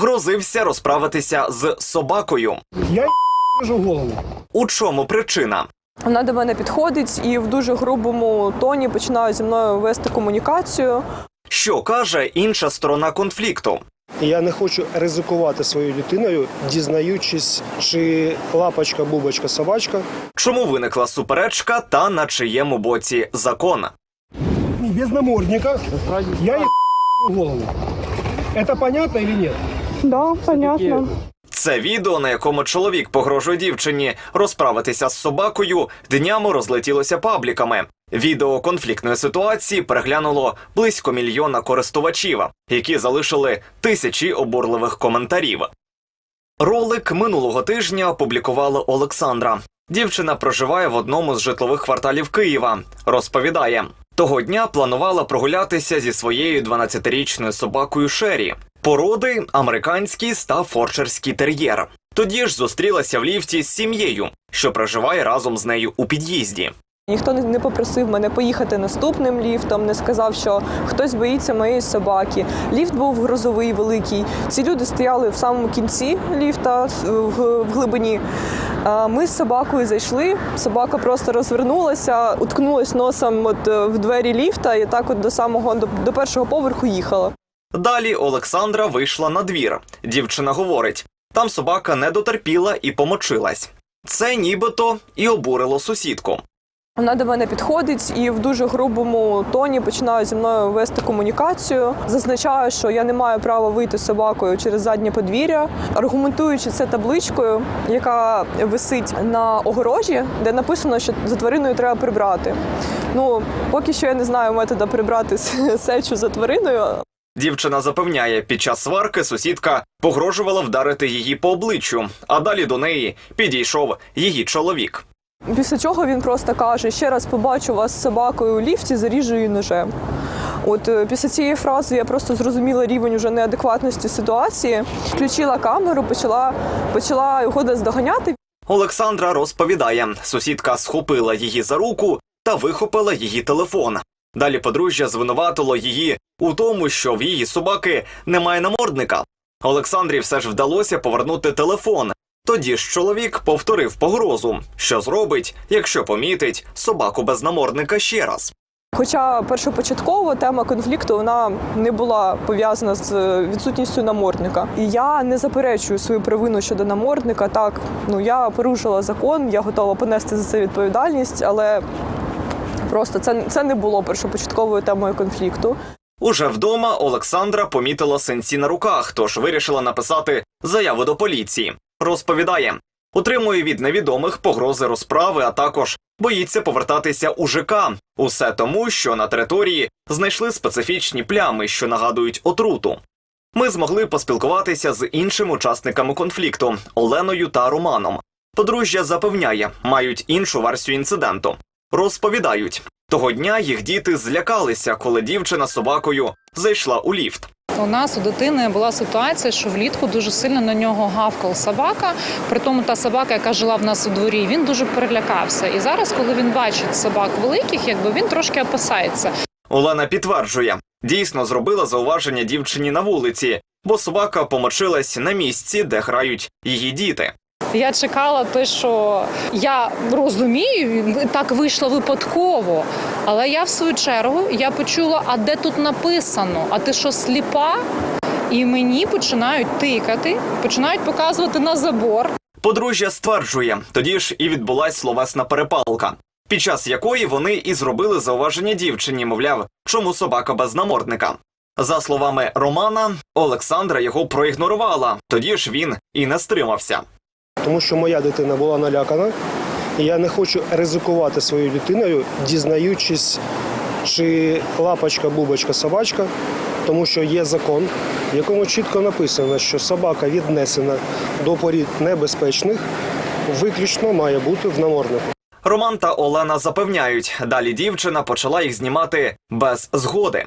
грозився розправитися з собакою. Я їжу голову. У чому причина? Вона до мене підходить і в дуже грубому тоні починає зі мною вести комунікацію. Що каже інша сторона конфлікту? Я не хочу ризикувати своєю дитиною, дізнаючись, чи лапочка, бубочка, собачка. Чому виникла суперечка та на чиєму боці закон? Без намордника. Я їжу голову. Это понятно или нет? Да, понятно. Це відео, на якому чоловік погрожує дівчині розправитися з собакою, днями розлетілося пабліками. Відео конфліктної ситуації переглянуло близько мільйона користувачів, які залишили тисячі обурливих коментарів. Ролик минулого тижня опублікувала Олександра. Дівчина проживає в одному з житлових кварталів Києва. Розповідає, того дня планувала прогулятися зі своєю 12-річною собакою Шері. Породи американський та форчерський тер'єр. Тоді ж зустрілася в ліфті з сім'єю, що проживає разом з нею у під'їзді. Ніхто не- попросив мене поїхати наступним ліфтом, не сказав, що хтось боїться моєї собаки. Ліфт був грозовий, великий. Ці люди стояли в самому кінці ліфта в глибині. Ми з собакою зайшли. Собака просто розвернулася, уткнулась носом от е, в двері ліфта і так от до самого до першого поверху їхала. Далі Олександра вийшла на двір. Дівчина говорить: там собака не дотерпіла і помочилась. Це нібито і обурило сусідку. Вона до мене підходить і в дуже грубому тоні починає зі мною вести комунікацію. Зазначаю, що я не маю права вийти з собакою через заднє подвір'я, аргументуючи це табличкою, яка висить на огорожі, де написано, що за твариною треба прибрати. Ну поки що я не знаю метода прибрати сечу за твариною. Дівчина запевняє, під час сварки сусідка погрожувала вдарити її по обличчю, а далі до неї підійшов її чоловік. Після чого він просто каже: ще раз побачу вас з собакою у ліфті, заріжу її ножем. От е, після цієї фрази я просто зрозуміла рівень уже неадекватності ситуації. Включила камеру, почала, почала його наздоганяти. Олександра розповідає, сусідка схопила її за руку та вихопила її телефон. Далі подружжя звинуватило її у тому, що в її собаки немає намордника. Олександрі все ж вдалося повернути телефон. Тоді ж чоловік повторив погрозу, що зробить, якщо помітить собаку без намордника ще раз. Хоча першопочатково тема конфлікту вона не була пов'язана з е, відсутністю намордника. І я не заперечую свою провину щодо намордника. Так, ну я порушила закон, я готова понести за це відповідальність, але просто це, це не було першопочатковою темою конфлікту. Уже вдома Олександра помітила синці на руках, тож вирішила написати заяву до поліції. Розповідає, утримує від невідомих погрози розправи, а також боїться повертатися у ЖК. Усе тому, що на території знайшли специфічні плями, що нагадують отруту. Ми змогли поспілкуватися з іншими учасниками конфлікту Оленою та Романом. Подружжя запевняє, мають іншу версію інциденту. Розповідають, того дня їх діти злякалися, коли дівчина з собакою зайшла у ліфт. У нас у дитини була ситуація, що влітку дуже сильно на нього гавкала собака. При тому та собака, яка жила в нас у дворі, він дуже перелякався. І зараз, коли він бачить собак великих, якби він трошки опасається. Олена підтверджує, дійсно зробила зауваження дівчині на вулиці, бо собака помочилась на місці, де грають її діти. Я чекала те, що я розумію, так вийшло випадково. Але я в свою чергу я почула, а де тут написано? А ти що сліпа? І мені починають тикати, починають показувати на забор. Подружжя стверджує, тоді ж і відбулась словесна перепалка, під час якої вони і зробили зауваження дівчині, мовляв, чому собака без намордника. За словами Романа, Олександра його проігнорувала, тоді ж він і не стримався. Тому що моя дитина була налякана, я не хочу ризикувати своєю дитиною, дізнаючись, чи лапочка, бубочка, собачка, тому що є закон, в якому чітко написано, що собака віднесена до порід небезпечних, виключно має бути в наморднику. Роман та Олена запевняють, далі дівчина почала їх знімати без згоди.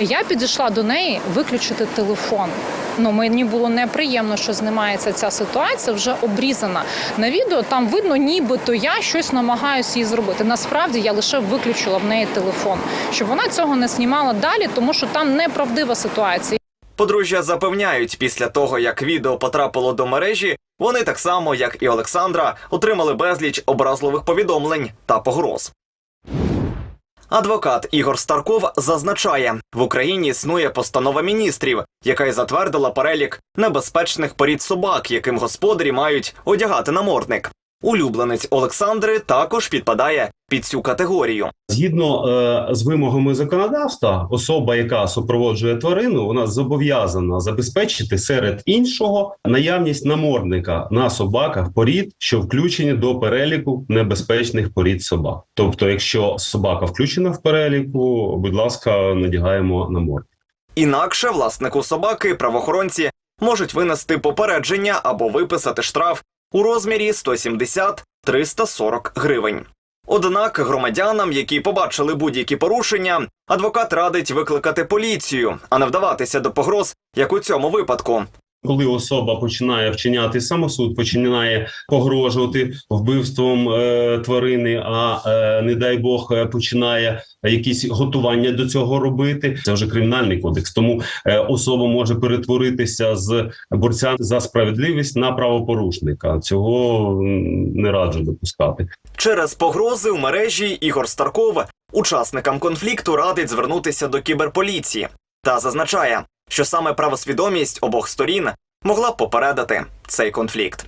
Я підійшла до неї виключити телефон. Ну, мені було неприємно, що знімається ця ситуація, вже обрізана. На відео там видно, нібито я щось намагаюся їй зробити. Насправді я лише виключила в неї телефон, щоб вона цього не знімала далі, тому що там неправдива ситуація. Подружжя запевняють, після того як відео потрапило до мережі, вони так само, як і Олександра, отримали безліч образливих повідомлень та погроз. Адвокат Ігор Старков зазначає, в Україні існує постанова міністрів, яка й затвердила перелік небезпечних порід собак, яким господарі мають одягати намордник. Улюбленець Олександри також підпадає під цю категорію. Згідно е, з вимогами законодавства, особа, яка супроводжує тварину, вона зобов'язана забезпечити серед іншого наявність намордника на собаках порід, що включені до переліку небезпечних порід собак. Тобто, якщо собака включена в переліку, будь ласка, надягаємо намордник. Інакше власнику собаки правоохоронці можуть винести попередження або виписати штраф у розмірі 170-340 гривень. Однак громадянам, які побачили будь-які порушення, адвокат радить викликати поліцію, а не вдаватися до погроз, як у цьому випадку. Коли особа починає вчиняти самосуд, починає погрожувати вбивством е, тварини, а е, не дай Бог е, починає якісь готування до цього робити. Це вже кримінальний кодекс. Тому е, особа може перетворитися з борця за справедливість на правопорушника. Цього не раджу допускати. Через погрози в мережі Ігор Старков учасникам конфлікту радить звернутися до кіберполіції та зазначає, що саме правосвідомість обох сторін могла б попередити цей конфлікт.